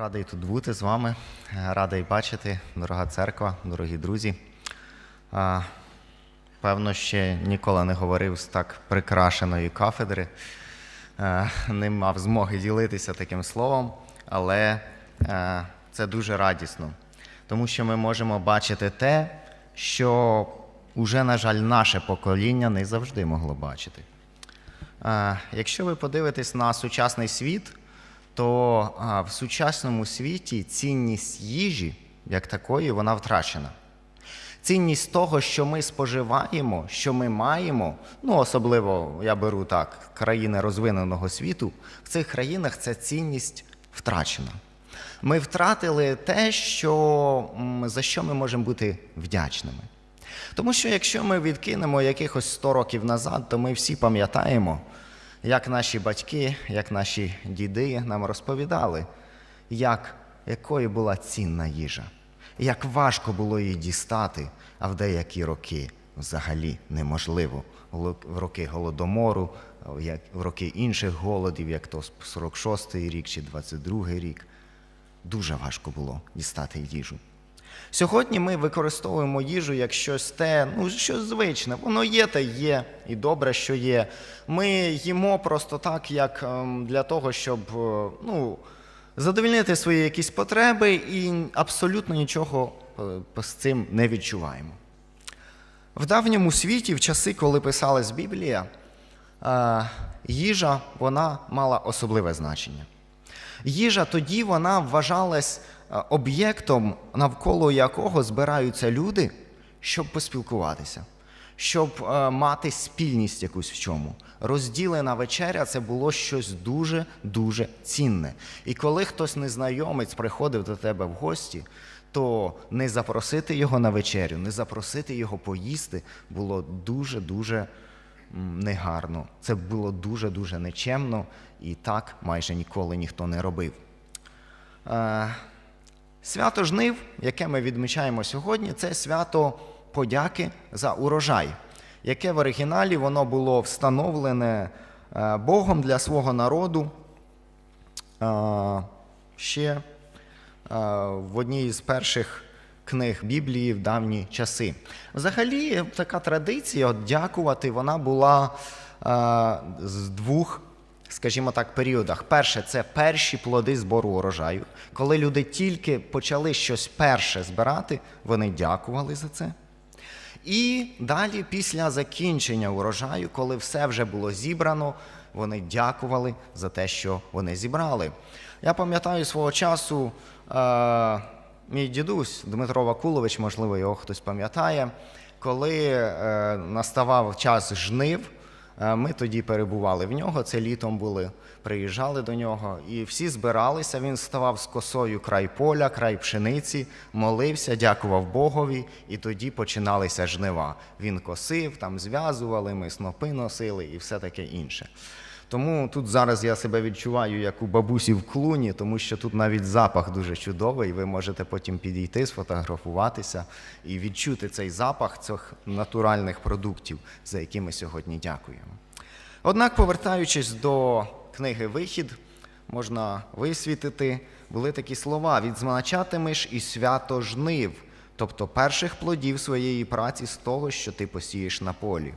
Радий тут бути з вами, е, радий бачити, дорога церква, дорогі друзі. Певно, ще ніколи не говорив з так прикрашеної кафедри, Е, не мав змоги ділитися таким словом, але е, це дуже радісно, тому що ми можемо бачити те, що уже, на жаль, наше покоління не завжди могло бачити. Якщо ви подивитесь на сучасний світ, то а, в сучасному світі цінність їжі як такої вона втрачена. Цінність того, що ми споживаємо, що ми маємо, ну особливо я беру так, країни розвиненого світу, в цих країнах ця цінність втрачена. Ми втратили те, що, за що ми можемо бути вдячними. Тому що якщо ми відкинемо якихось 100 років назад, то ми всі пам'ятаємо, як наші батьки, як наші діди нам розповідали, як, якою була цінна їжа, як важко було її дістати, а в деякі роки взагалі неможливо. В роки голодомору, в роки інших голодів, як то 46-й рік чи 22-й рік, дуже важко було дістати їжу. Сьогодні ми використовуємо їжу як щось те, ну щось звичне. Воно є та є, і добре, що є. Ми їмо просто так, як ем, для того, щоб е, ну, задовільнити свої якісь потреби, і абсолютно нічого е, з цим не відчуваємо. В давньому світі, в часи, коли писалась Біблія, е, їжа вона мала особливе значення. Їжа тоді вона вважалась об'єктом, навколо якого збираються люди, щоб поспілкуватися, щоб е, мати спільність якусь в чому. Розділена вечеря це було щось дуже-дуже цінне. І коли хтось незнайомець приходив до тебе в гості, то не запросити його на вечерю, не запросити його поїсти було дуже-дуже негарно. Це було дуже-дуже нечемно, і так майже ніколи ніхто не робив. Свято жнив, яке ми відмічаємо сьогодні, це свято подяки за урожай, яке в оригіналі воно було встановлене е, Богом для свого народу е, ще е, в одній із перших книг Біблії в давні часи. Взагалі, така традиція дякувати, вона була з двох, скажімо так, періодах. Перше, це перші плоди збору урожаю. Коли люди тільки почали щось перше збирати, вони дякували за це. І далі, після закінчення урожаю, коли все вже було зібрано, вони дякували за те, що вони зібрали. Я пам'ятаю свого часу, е, мій дідусь Дмитро Вакулович, можливо, його хтось пам'ятає, коли е, наставав час жнив, ми тоді перебували в нього, це літом були, приїжджали до нього, і всі збиралися. Він ставав з косою край поля, край пшениці, молився, дякував Богові, і тоді починалися жнива. Він косив, там зв'язували, ми снопи носили і все таке інше. Тому тут зараз я себе відчуваю як у бабусі в клуні, тому що тут навіть запах дуже чудовий. Ви можете потім підійти, сфотографуватися і відчути цей запах цих натуральних продуктів, за які ми сьогодні дякуємо. Однак, повертаючись до книги Вихід, можна висвітити, були такі слова: відзначатимеш і свято жнив, тобто перших плодів своєї праці з того, що ти посієш на полі,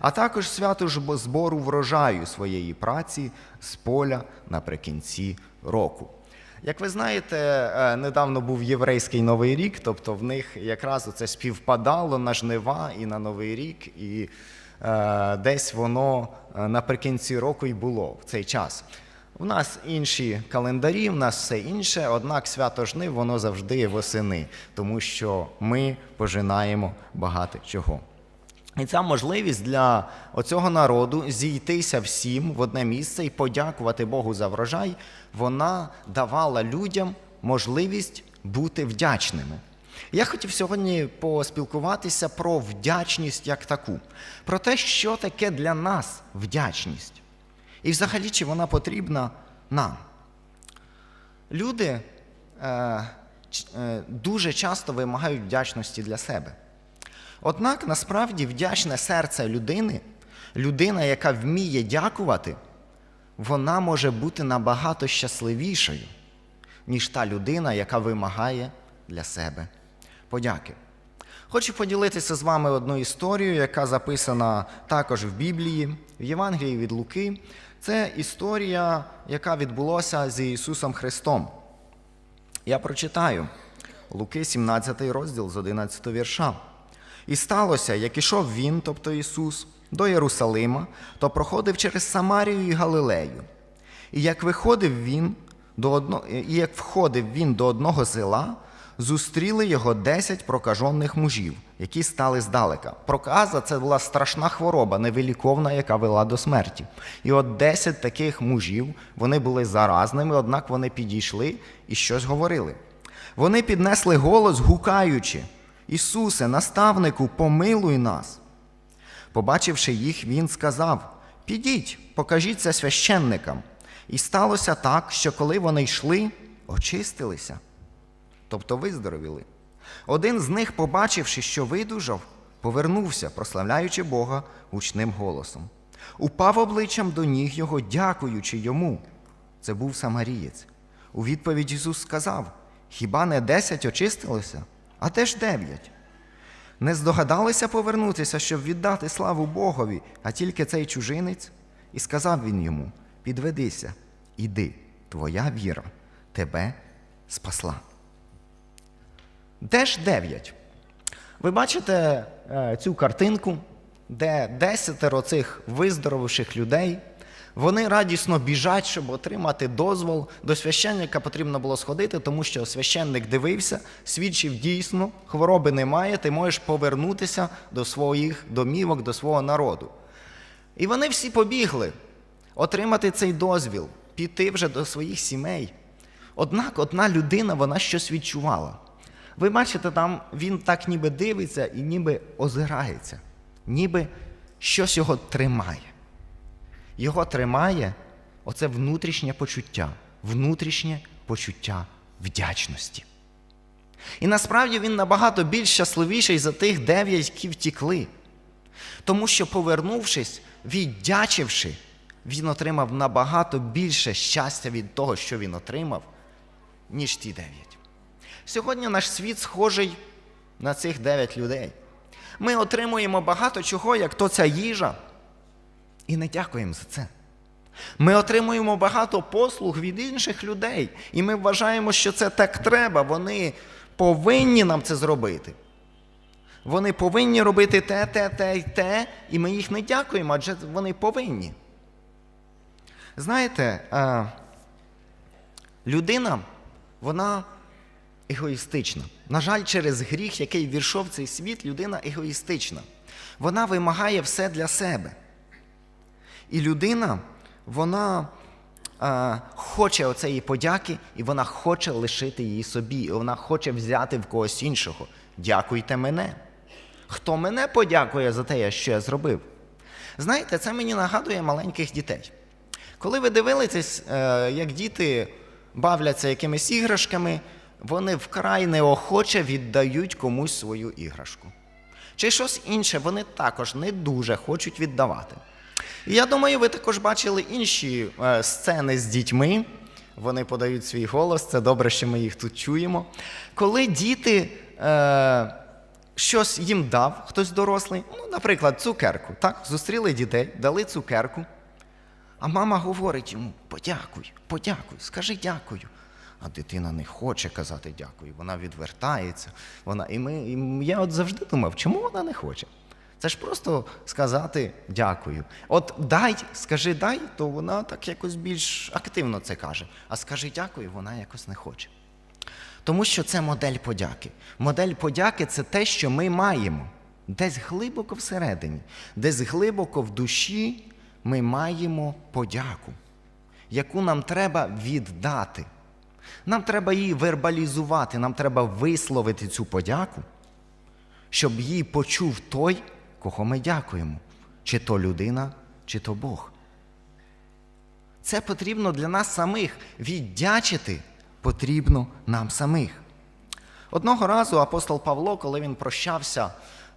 а також свято ж збору врожаю своєї праці з поля наприкінці року. Як ви знаєте, е, недавно був єврейський новий рік, тобто в них якраз це співпадало на жнива і на новий рік, і е, десь воно е, наприкінці року і було в цей час. У нас інші календарі, в нас все інше, однак свято жнив воно завжди восени, тому що ми пожинаємо багато чого. І ця можливість для оцього народу зійтися всім в одне місце і подякувати Богу за врожай, вона давала людям можливість бути вдячними. Я хотів сьогодні поспілкуватися про вдячність як таку, про те, що таке для нас вдячність. І взагалі, чи вона потрібна нам. Люди е, е, дуже часто вимагають вдячності для себе. Однак насправді вдячне серце людини, людина, яка вміє дякувати, вона може бути набагато щасливішою, ніж та людина, яка вимагає для себе подяки. Хочу поділитися з вами одною історією, яка записана також в Біблії, в Євангелії від Луки. Це історія, яка відбулася з Ісусом Христом. Я прочитаю Луки, 17 розділ з 11 вірша. І сталося, як ішов він, тобто Ісус, до Єрусалима, то проходив через Самарію і Галилею. І як виходив він до одно... і як входив він до одного села, зустріли його десять прокажених мужів, які стали здалека. Проказа це була страшна хвороба, невиліковна, яка вела до смерті. І от десять таких мужів вони були заразними, однак вони підійшли і щось говорили. Вони піднесли голос, гукаючи: Ісусе, наставнику, помилуй нас. Побачивши їх, він сказав: Підіть, покажіться священникам. І сталося так, що коли вони йшли, очистилися, тобто виздоровіли. Один з них, побачивши, що видужав, повернувся, прославляючи Бога гучним голосом. Упав обличчям до ніг його, дякуючи йому. Це був самарієць. У відповідь Ісус сказав: Хіба не десять очистилося, а теж дев'ять? Не здогадалися повернутися, щоб віддати славу Богові, а тільки цей чужинець? І сказав він йому: Підведися, іди, твоя віра тебе спасла. Де ж дев'ять? Ви бачите е, цю картинку, де десятеро цих виздоровивших людей, вони радісно біжать, щоб отримати дозвол. До священника потрібно було сходити, тому що священник дивився, свідчив дійсно, хвороби немає, ти можеш повернутися до своїх домівок, до свого народу. І вони всі побігли отримати цей дозвіл, піти вже до своїх сімей. Однак одна людина вона щось відчувала. Ви бачите, там він так ніби дивиться і ніби озирається, ніби щось його тримає. Його тримає оце внутрішнє почуття, внутрішнє почуття вдячності. І насправді він набагато більш щасливіший за тих дев'ять, які втікли. Тому що, повернувшись, віддячивши, він отримав набагато більше щастя від того, що він отримав, ніж ті дев'ять. Сьогодні наш світ схожий на цих дев'ять людей. Ми отримуємо багато чого, як то ця їжа, і не дякуємо за це. Ми отримуємо багато послуг від інших людей, і ми вважаємо, що це так треба. Вони повинні нам це зробити. Вони повинні робити те, те, те і те, і ми їх не дякуємо, адже вони повинні. Знаєте, е, людина, вона егоїстична. На жаль, через гріх, який віршов в цей світ, людина егоїстична. Вона вимагає все для себе. І людина, вона е, хоче оцеї подяки, і вона хоче лишити її собі, і вона хоче взяти в когось іншого. Дякуйте мене. Хто мене подякує за те, що я зробив? Знаєте, це мені нагадує маленьких дітей. Коли ви дивились, е, як діти бавляться якимись іграшками, вони вкрай неохоче віддають комусь свою іграшку. Чи щось інше вони також не дуже хочуть віддавати. І я думаю, ви також бачили інші е, сцени з дітьми. Вони подають свій голос, це добре, що ми їх тут чуємо. Коли діти е, щось їм дав, хтось дорослий, ну, наприклад, цукерку. Так? Зустріли дітей, дали цукерку. А мама говорить йому: подякуй, подякуй, скажи дякую. А дитина не хоче казати дякую, вона відвертається. Вона, і, ми, і я от завжди думав, чому вона не хоче? Це ж просто сказати дякую. От дай, скажи дай, то вона так якось більш активно це каже. А скажи дякую, вона якось не хоче. Тому що це модель подяки. Модель подяки це те, що ми маємо. Десь глибоко всередині, десь глибоко в душі ми маємо подяку, яку нам треба віддати. Нам треба її вербалізувати, нам треба висловити цю подяку, щоб її почув той, кого ми дякуємо, чи то людина, чи то Бог. Це потрібно для нас самих. Віддячити потрібно нам самих. Одного разу апостол Павло, коли він прощався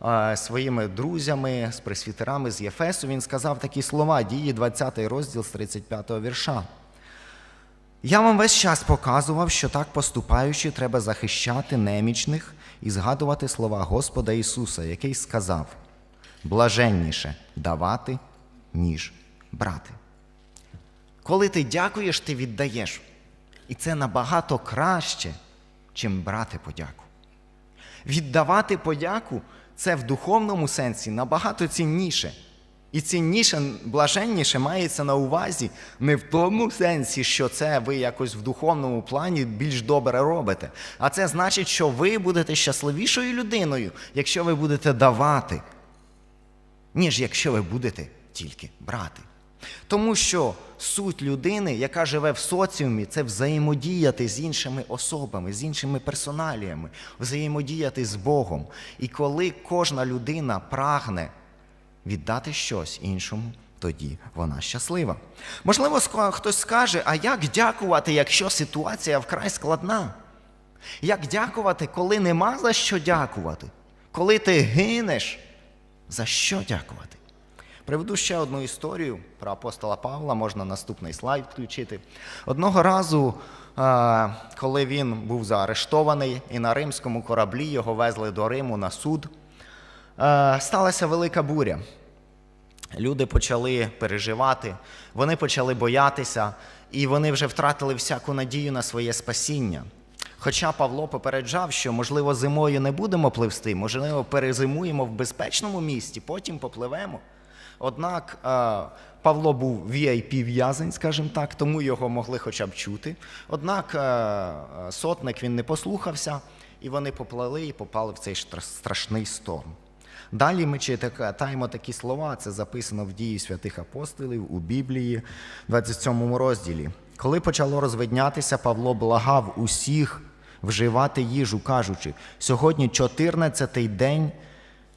е, своїми друзями, з пресвітерами з Єфесу, він сказав такі слова, дії 20 розділ з 35 вірша. Я вам весь час показував, що так поступаючи, треба захищати немічних і згадувати слова Господа Ісуса, який сказав: блаженніше давати, ніж брати. Коли ти дякуєш, ти віддаєш. І це набагато краще, чим брати подяку. Віддавати подяку це в духовному сенсі набагато цінніше. І цінніше, блаженніше мається на увазі не в тому сенсі, що це ви якось в духовному плані більш добре робите. А це значить, що ви будете щасливішою людиною, якщо ви будете давати, ніж якщо ви будете тільки брати. Тому що суть людини, яка живе в соціумі, це взаємодіяти з іншими особами, з іншими персоналіями, взаємодіяти з Богом. І коли кожна людина прагне віддати щось іншому, тоді вона щаслива. Можливо, хтось скаже, а як дякувати, якщо ситуація вкрай складна? Як дякувати, коли нема за що дякувати? Коли ти гинеш, за що дякувати? Приведу ще одну історію про апостола Павла, можна наступний слайд включити. Одного разу, е, коли він був заарештований, і на римському кораблі його везли до Риму на суд, е, сталася велика буря. Люди почали переживати, вони почали боятися, і вони вже втратили всяку надію на своє спасіння. Хоча Павло попереджав, що, можливо, зимою не будемо пливсти, можливо, перезимуємо в безпечному місті, потім попливемо. Однак е, Павло був VIP-в'язень, скажімо так, тому його могли хоча б чути. Однак е, сотник він не послухався, і вони поплили і попали в цей страшний сторм. Далі ми читаємо такі слова, це записано в дії святих апостолів у Біблії, 27 розділі. Коли почало розвиднятися, Павло благав усіх вживати їжу, кажучи, сьогодні 14-й день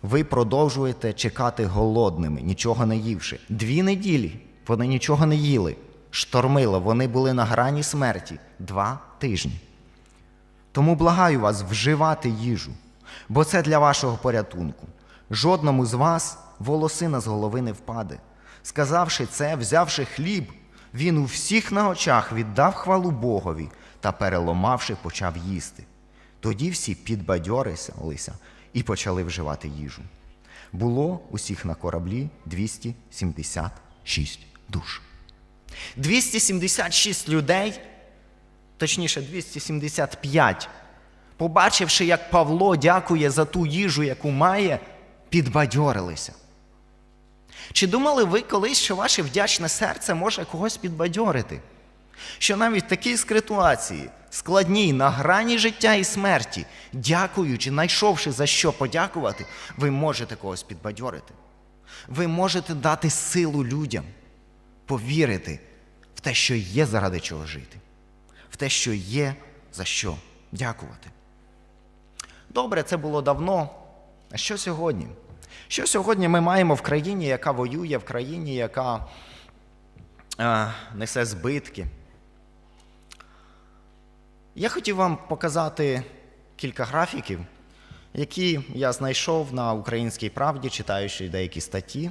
ви продовжуєте чекати голодними, нічого не ївши. Дві неділі вони нічого не їли. Штормило, вони були на грані смерті два тижні. Тому благаю вас вживати їжу, бо це для вашого порятунку. Жодному з вас волосина з голови не впаде. Сказавши це, взявши хліб, він у всіх на очах віддав хвалу Богові та, переломавши, почав їсти. Тоді всі підбадьорилися і почали вживати їжу. Було усіх на кораблі 276 душ. 276 людей точніше 275, побачивши, як Павло дякує за ту їжу, яку має, підбадьорилися. Чи думали ви колись, що ваше вдячне серце може когось підбадьорити? Що навіть в такій ситуації, складній, на грані життя і смерті, дякуючи, знайшовши за що подякувати, ви можете когось підбадьорити. Ви можете дати силу людям, повірити в те, що є заради чого жити в те, що є за що дякувати. Добре, це було давно. А що сьогодні? Що сьогодні ми маємо в країні, яка воює, в країні, яка е, несе збитки? Я хотів вам показати кілька графіків, які я знайшов на українській правді, читаючи деякі статті.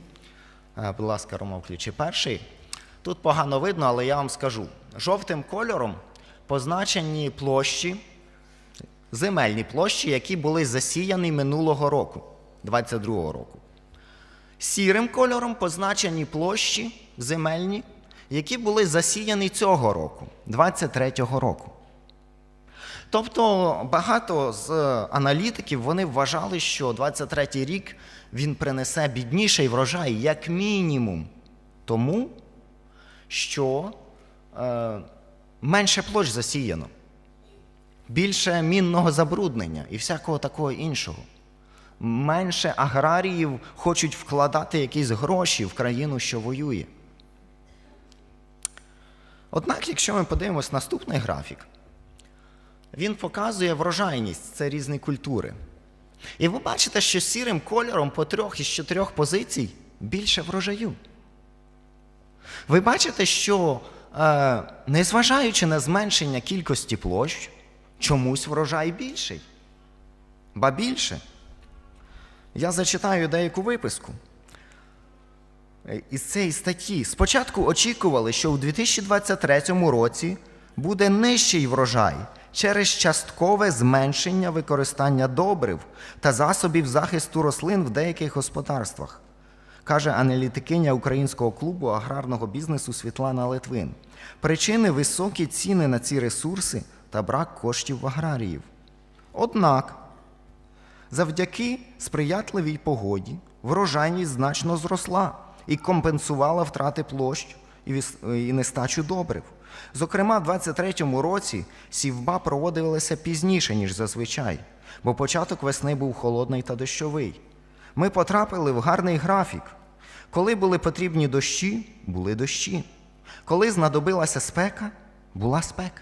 Е, Будь ласка, Рома, включи перший. Тут погано видно, але я вам скажу: жовтим кольором позначені площі, земельні площі, які були засіяні минулого року, 22-го року. Сірим кольором позначені площі земельні, які були засіяні цього року, 23-го року. Тобто багато з аналітиків вони вважали, що 23-й рік він принесе бідніший врожай, як мінімум, тому що е, менше площ засіяно, більше мінного забруднення і всякого такого іншого. Менше аграріїв хочуть вкладати якісь гроші в країну, що воює. Однак, якщо ми подивимось наступний графік, він показує врожайність, це різні культури. І ви бачите, що сірим кольором по трьох із чотирьох позицій більше врожаю. Ви бачите, що е, незважаючи на зменшення кількості площ, чомусь врожай більший. Ба більше. Я зачитаю деяку виписку. Із цієї статті спочатку очікували, що у 2023 році буде нижчий врожай через часткове зменшення використання добрив та засобів захисту рослин в деяких господарствах, каже аналітикиня Українського клубу аграрного бізнесу Світлана Литвин. Причини високі ціни на ці ресурси та брак коштів в аграріїв. Однак, завдяки сприятливій погоді врожайність значно зросла і компенсувала втрати площ і нестачу добрив. Зокрема, в 23-му році сівба проводилася пізніше, ніж зазвичай, бо початок весни був холодний та дощовий. Ми потрапили в гарний графік. Коли були потрібні дощі, були дощі. Коли знадобилася спека, була спека,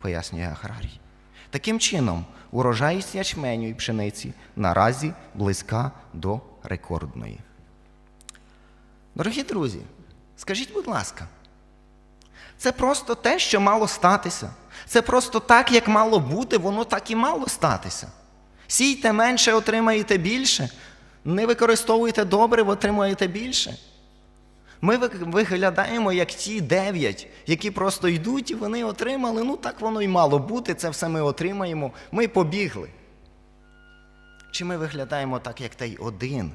пояснює аграрій. Таким чином, урожайність ячменю і пшениці наразі близька до рекордної. Дорогі друзі, скажіть, будь ласка, це просто те, що мало статися. Це просто так, як мало бути, воно так і мало статися. Сійте менше, отримаєте більше. Не використовуйте добре, отримуєте більше. Ми виглядаємо як ті дев'ять, які просто йдуть і вони отримали. Ну так воно і мало бути, це все ми отримаємо. Ми побігли. Чи ми виглядаємо так, як той один,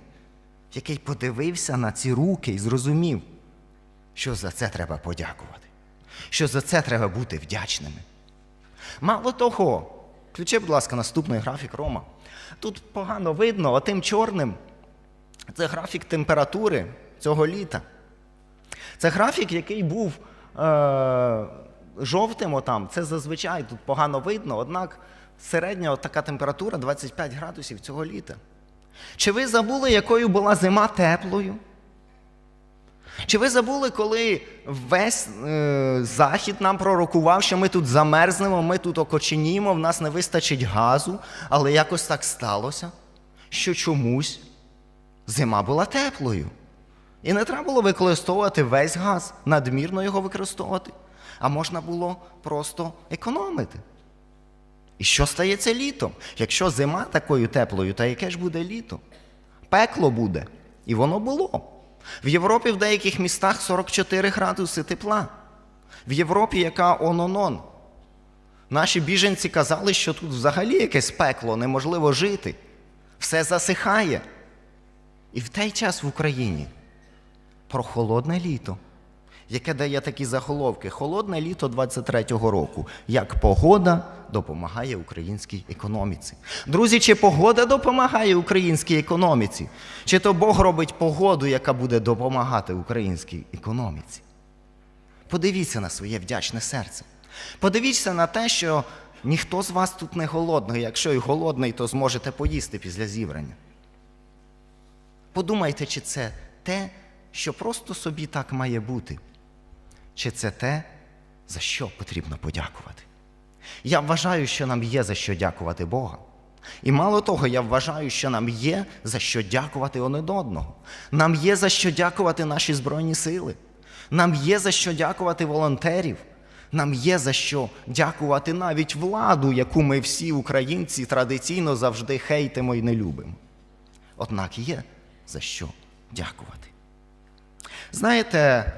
який подивився на ці руки і зрозумів, що за це треба подякувати, що за це треба бути вдячними. Мало того, включи, будь ласка, наступний графік Рома. Тут погано видно, отим чорним це графік температури цього літа. Це графік, який був е, жовтим отам. Це зазвичай тут погано видно, однак середня така температура 25 градусів цього літа. Чи ви забули, якою була зима теплою? Чи ви забули, коли весь е, захід нам пророкував, що ми тут замерзнемо, ми тут окоченімо, в нас не вистачить газу, але якось так сталося, що чомусь зима була теплою. І не треба було використовувати весь газ, надмірно його використовувати, а можна було просто економити. І що стається літом? Якщо зима такою теплою, то яке ж буде літо? Пекло буде. І воно було. В Європі в деяких містах 44 градуси тепла. В Європі, яка ононон. Наші біженці казали, що тут взагалі якесь пекло, неможливо жити. Все засихає. І в той час в Україні про холодне літо, яке дає такі заголовки: Холодне літо 23-го року. Як погода допомагає українській економіці. Друзі, чи погода допомагає українській економіці? Чи то Бог робить погоду, яка буде допомагати українській економіці? Подивіться на своє вдячне серце. Подивіться на те, що ніхто з вас тут не голодний. Якщо і голодний, то зможете поїсти після зібрання. Подумайте, чи це те, що просто собі так має бути, чи це те, за що потрібно подякувати. Я вважаю, що нам є за що дякувати Бога. І мало того, я вважаю, що нам є за що дякувати один одного. Нам є за що дякувати наші Збройні сили. Нам є за що дякувати волонтерів. Нам є за що дякувати навіть владу, яку ми всі українці традиційно завжди хейтимо і не любимо. Однак є за що дякувати. Знаєте,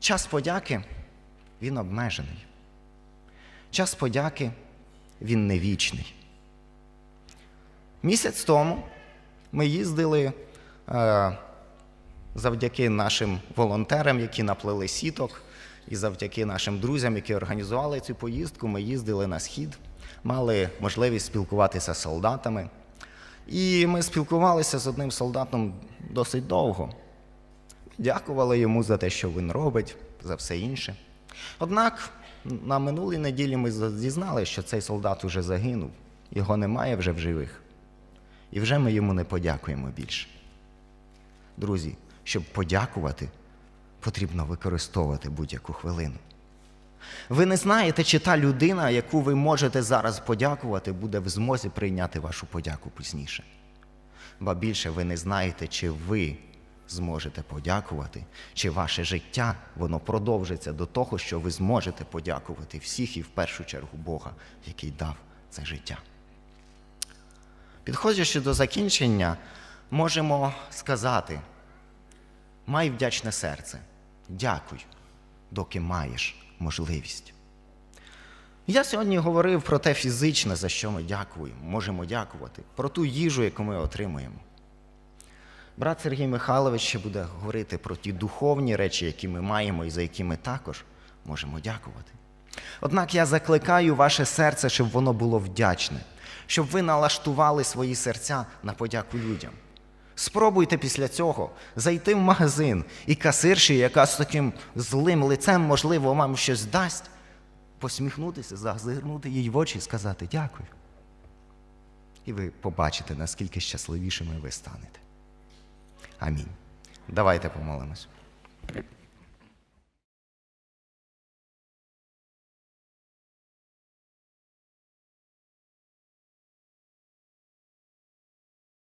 час подяки він обмежений. Час подяки він не вічний. Місяць тому ми їздили е, завдяки нашим волонтерам, які наплели сіток, і завдяки нашим друзям, які організували цю поїздку, ми їздили на схід, мали можливість спілкуватися з солдатами. І ми спілкувалися з одним солдатом досить довго. Дякували йому за те, що він робить, за все інше. Однак на минулій неділі ми дізналися, що цей солдат уже загинув, його немає вже в живих. І вже ми йому не подякуємо більше. Друзі, щоб подякувати, потрібно використовувати будь-яку хвилину. Ви не знаєте, чи та людина, яку ви можете зараз подякувати, буде в змозі прийняти вашу подяку пізніше. Ба більше ви не знаєте, чи ви зможете подякувати, чи ваше життя воно продовжиться до того, що ви зможете подякувати всіх і в першу чергу Бога, який дав це життя. Підходячи до закінчення, можемо сказати: май вдячне серце, дякуй, доки маєш можливість. Я сьогодні говорив про те фізичне, за що ми дякуємо, можемо дякувати, про ту їжу, яку ми отримуємо. Брат Сергій Михайлович ще буде говорити про ті духовні речі, які ми маємо і за які ми також можемо дякувати. Однак я закликаю ваше серце, щоб воно було вдячне, щоб ви налаштували свої серця на подяку людям. Спробуйте після цього зайти в магазин і касирші, яка з таким злим лицем, можливо, вам щось дасть, посміхнутися, зазирнути їй в очі і сказати дякую. І ви побачите, наскільки щасливішими ви станете. Амінь. Давайте помолимось.